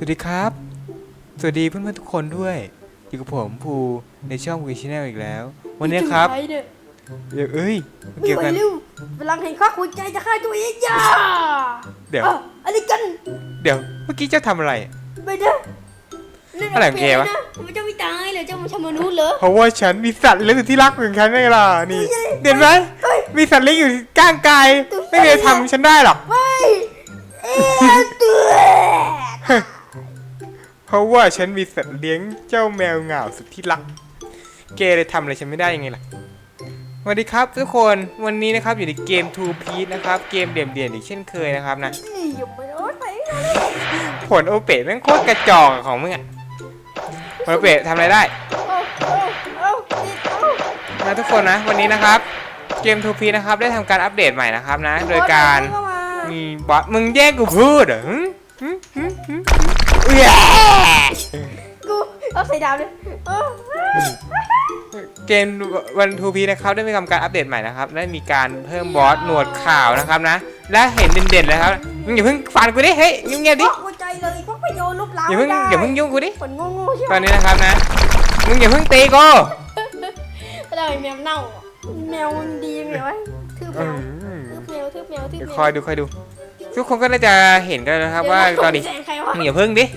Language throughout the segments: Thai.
สวัสดีครับ สวัสดีเพื่อนๆทุกคนด้วย อยู่กับผมภูในช่องวีชแนลอีกแล้ว วันนี้ครับไอ้เนี่ยเดี๋ยวเอ้ยไม่เกี่ยวไหวกันเร็วพลังแห่งข้าหัวใจจะฆ่าตัวเองอย่าเดี๋ยวอะอะไรกัน เดี๋ยวเมื่อกี้เจ้าทำอะไรไม่ได้นั่นอะไรของแกวะนะมันจะไม่ตายเหรอเจ้ามันทำมนุษย์เหรอเพราะว่าฉันมีสัตว์เลี้ยงสุดที่รักของฉันไงล่ะนี่เห็นไหมเฮ้ยมีสัตว์เลี้ยงอยู่ก้างกายไม่มีใครทำฉันได้หรอกไม่เอ๊ะตัว เพราะว่าฉันมีสัตว์เลี้ยงเจ้าแมวเหงาสุดที่รัก เกย์เลยทำอะไรฉันไม่ได้ยังไงล่ะสวัสดีครับทุกคนวันนี้นะครับอยู่ในเกม Two Piece นะครับ เกมเดี่ยมๆอีกเช่นเคยนะครับนะนี่อย่าไปโอ๊ยไปผลโอเปะแม่งโคตรกระจอกอะของมึงอะผลโอเปะทำอะไรได้เอาเอาเอาติดเอานะทุกคนนะวันนี้นะครับเกม Two Piece นะครับได้ทำการอัปเดตใหม่นะครับนะ โดยการเข้ามามีบอสมึงแย่งกูพูดเหรอหึ หึหึหึเอื้อกูเอาใส่ดาวเลยเออเกมวันทูพีนะครับได้มีทำการอัปเดตใหม่นะครับได้มีการเพิ่มบอสหนวดขาวนะครับนะ และเห็นเด่นๆเลยครับมึงอย่าเพิ่งฟันกูดิเฮ้ยเงียบๆดิพกหัวใจเลยพกไปโยนลูกหลานอย่าเพิ่งไม่ได้อย่าเพิ่งยุ่งกูดิ ผลโง่ๆใช่ไหตมอนนี้นะครับนะ มึงอย่าเพิ่งตีกูอะไรแมวเน่าอะแมวมันดียังไงวะทืบแมอืวมทืบแมวทืบแมวทืบเดี๋ยวแมวคอยดูคอยดู ทุกคนก็น่าจะเห็นกันแล้วนะครับว่าตอนนี้แสงใครวะมึงอย่าเพิ่งดิต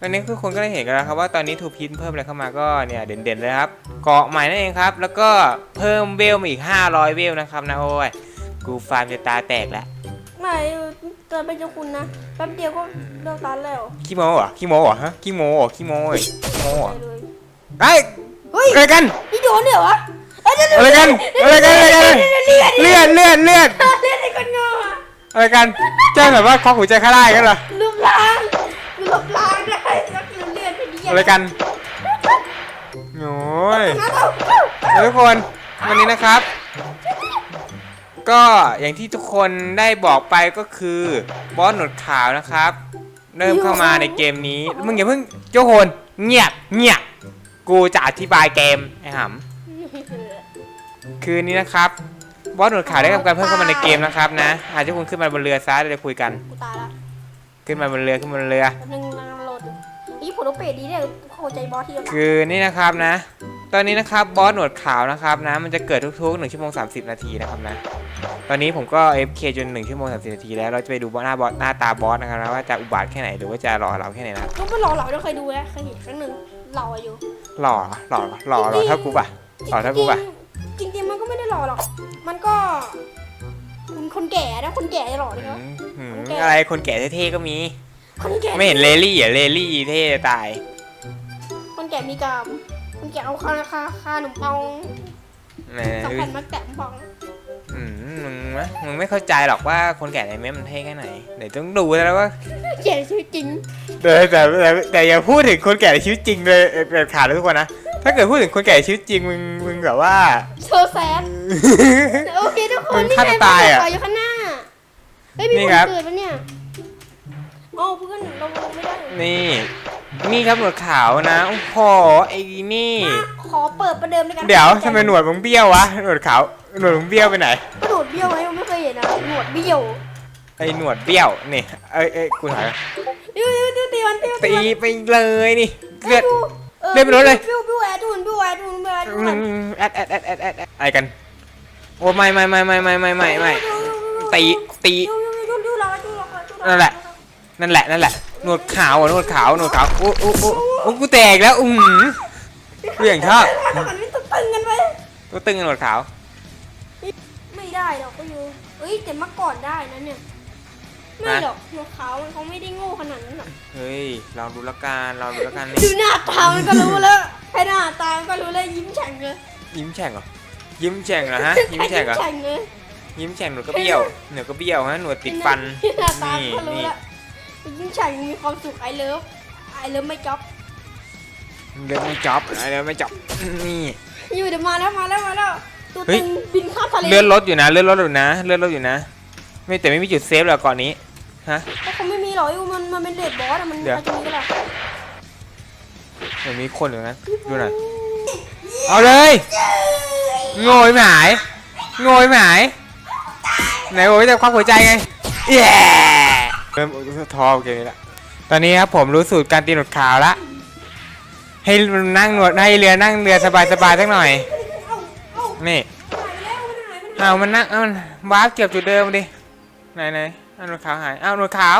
อนนี้ทุกคนก็ได้เห็นกันแล้วครับว่าตอนนี้ทูพีนเพิ่มอะไรเข้ามาก็เนี่ยเด่นๆเลยครับเกาะใหม่นั่นเองครับ แล้วก็เพิ่มเวลมาอีก 500 เวลนะครับนะโอ้ยกูฟาร์มจะตาแตกแล้วไม่เกิดเป็นเจ้าคุณนะแป๊บเดียวก็เลิกตันแล้วขี้โม้เหรอขี้โม้เหรอฮะขี้โม้เหรอขี้โม้เหรอขี้โม้เหรอไปเลยไอ้ยเฮ้ยอะไรกันนี่โดนเนี่ยวะเอ้ยเดี๋ยวอะไรกันอะไรกันอะไรกันเลือดเลื่อนเลื่อนเลื่อนเลือดไอ้คนงออะไรกันเจ้าแบบว่าควักหัวใจข้าได้กันเหรอ อดไปดีอะไรกันโอ้ยนะเราแล้วทุกคนวันนี้นะครับ ก็อย่างที่ทุกคนได้บอกไปก็คือบอสหนวดขาวนะครับ เริ่มเข้ามาในเกมนี้มึงอย่าเพิ่งเจ้าโหนเงียบเงียบกูจะอธิบายเกมไอ้หำคือนี้นะครับบอสหนวดขาวได้ทำการเพิ่มเข้ามาในเกมนะครับนะหากเจ้าคุณขึ้นมาบนเรือซะเดี๋ยวจะคุยกันกูตายละขึ้นมาบนเรือขึ้นมาบนเรือ ดนี่ผลโอเปรดีเนี่ยเข้าใจบอสที่เราคือนี่นะครับนะ ตอนนี้นะครับบอสหนวดขาวนะครับนะ มันจะเกิดทุกๆ1ชั่วโมง30 นาทีนะครับนะ ตอนนี้ผมก็ FK จน1ชั่วโมง30 นาทีแล้วเราจะไปดูหน้าบอสหน้าตาบอสนะครับนะว่าจะอุบาทแค่ไหนหรือว่าจะหล่อเราแค่ไหนนะครับต้องไปหล่อเหล่าเราเคยดูนะเคยเห็นครั้งหนึ่งหล่ออยู่ หล่อหล่อหล่อหล่อเท่ากูป่ะหล่อเท่ากูป่ะจริงๆจริงๆมันก็ไม่ได้หล่อหรอก มันก็คนคนแก่นะคนแก่จะหล่อเลยอืเนาะมอืมอะไรคนแก่เท่ๆก็มี คนแก่ไม่เห็นเลลี่อะเลลี่เท่จะตาย คนแก่มีกรามคนแก่เอาคาคาคาขนมปังไหนสองดูแผ่ดินมาแกะขนมปังอืมมึงนะมึงไม่เข้าใจหรอกว่าคนแก่ในเมมมันเท่แค่ไหนเดี๋ยวต้องดูแล้วว่าแก่ชีวิตจริงแต่แต่แต่แต่อย่าพูดถึงคนแก่ในชีวิตจริงเลยเด็ดขาดเลยทุกคนนะ ถ้าเกิดพูดถึงคนแก่ในชีวิตจริงมึงมึงแบบว่าโชว์แซดโอเคทุกคมึนงนี่ฆ่าไงตัวตายอะต่ออยู่ข้างหน้าเฮ้ยมีนี่คนครับ เกิดปะเนี่ย อ๋อเพื่อนเราลงไม่ได้นี่ นี่ครับหนวดขาวนะโอ้โหไอ้นี่มาขอเปิดประเดิมในการเดี๋ยวทำไมหนวดมึงเบี้ยววะหนวดขาวหนวดมึงเบี้ยวไปไหนกระโดดเบี้ยวไหมผมไม่เคยเห็นนะหนวดเบี้ยวไอ้หนวดเบี้ยวนี่เอ้ยเอ้ยกูถอยดิวดิวดิวตีมันตีมันตีมันไปเลยนี่เลือดออเลือดไปรถเลย บิ้วบิ้วแอดดูนบิ้วแอดดูนบิ้วแอดดูอืนมแอดแอดแอดแอดแอดแอดอะไรกันโอ้ไม่ไม่ไม่ไม่ไม่ไม่ไม่ไม่ ตีตี บิ้วบิ้วบิ้วบิ้วเราบิ้วเราบิ้วเรานั่นแหละ นั่นแหละนั่นแหละหนวดขาวอะหนวดขาวหนวดขาวโอ้โอ้โอ้โอ้กูแตกแล้วอือหือกูอย่างชอบทำไมไม่ตึงกันไปตัวตึงกับหนวดขาว ไม่ได้หรอกก็อยู่เอ้ยแต่เมื่อก่อนได้นะเนี่ยไม่หรอกหนวดขาวมันเขาไม่ได้โง่ขนาดนั้นหรอกเฮ้ยลองดูละกันลองดูละกันนี่ดูหน้าตามันก็รู้แล้วแค่หน้าตามันก็รู้แล้วยิ้มแฉ่งเลยยิ้มแฉ่งเหรอยิ้มแฉ่งเหรอฮะยิ้มแฉ่งเหรอแฉ่งเลยยิ้มแฉ่งหนวดก็เบี้ยวหนวดก็เบี้ยวฮะหนวดติดฟันหน้าตานี่ก็รู้นี่แล้ว ยิ้มแฉ่งมีความสุขไอเลิฟไอเลิฟไม่จ็อบเดินไม่จับอะไรเดินไม่จับนี่ อยู่เดี๋ยวมาแล้วมาแล้วมาแล้วตัวเฮ้ยตึงบินข้ามทะเลเลื่อนรถอยู่นะเลื่อนรถอยู่นะเลื่อนรถอยู่นะ ไม่แต่ไม่มีจุดเซฟเลยก่อนนี้ฮะ ก็คงไม่มีหรอกอยู่มันมันเป็นเดดบอสอะมันเดี๋ยวใครจะมีก็ได้เหมือนมีคนอยู่นะดูหน่อยเอาเลยโง่ยหมายโง่ยหมายไหนบอกว่าจะควักหัวใจไงเย้ เริ่มท้อเกมนี้ละตอนนี้ครับผมรู้สูตรการตีหนวดขาวละให้นั่งหนวดให้เรือนั่งเรือสบายสบายๆสักหน่อยเอ้าเอ้านี่หายไปแล้วมันหายไปไหนเอามันนั่งเอามันวาร์ปเก็บจุดเดิมดิไหนไหนเอาหนวดขาวหายเอาหนวดขาว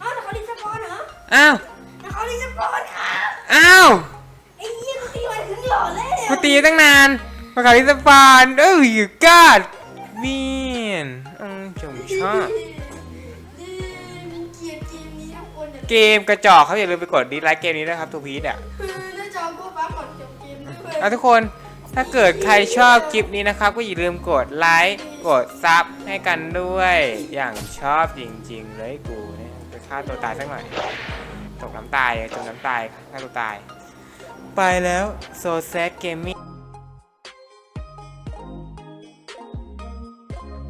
เอ้าแต่เขารีสปอนเหรออ้าวแต่เขารีสปอนค่ะอ้าวไอ้เหี้ยกูตีมันถึงหล่อเลยกูตีตั้งนานมาขาวที่สปานเอ้ยอยู่กาดเมียนอืมผมชอบ เนี่ยเกมกระจอกเขาอย่าลืมไปกดดีไลค์เกมนี้นะครับทูพีทอะน่าจะเอาพวกบ้าก่อนจบเกมด้วยเอาทุกคนถ้าเกิดใครชอบคลิปนี้นะครับ ก็อย่าลืมกดไลค์กดซับให้กันด้วย อย่างชอบจริง ๆ เลยกูเนี่ยไปฆ่าตัวตายสักหน่อยตกน้ำตายอะจมน้ำตายฆ่าตัวตาย ไปแล้วโซแซกเกมมิ่ง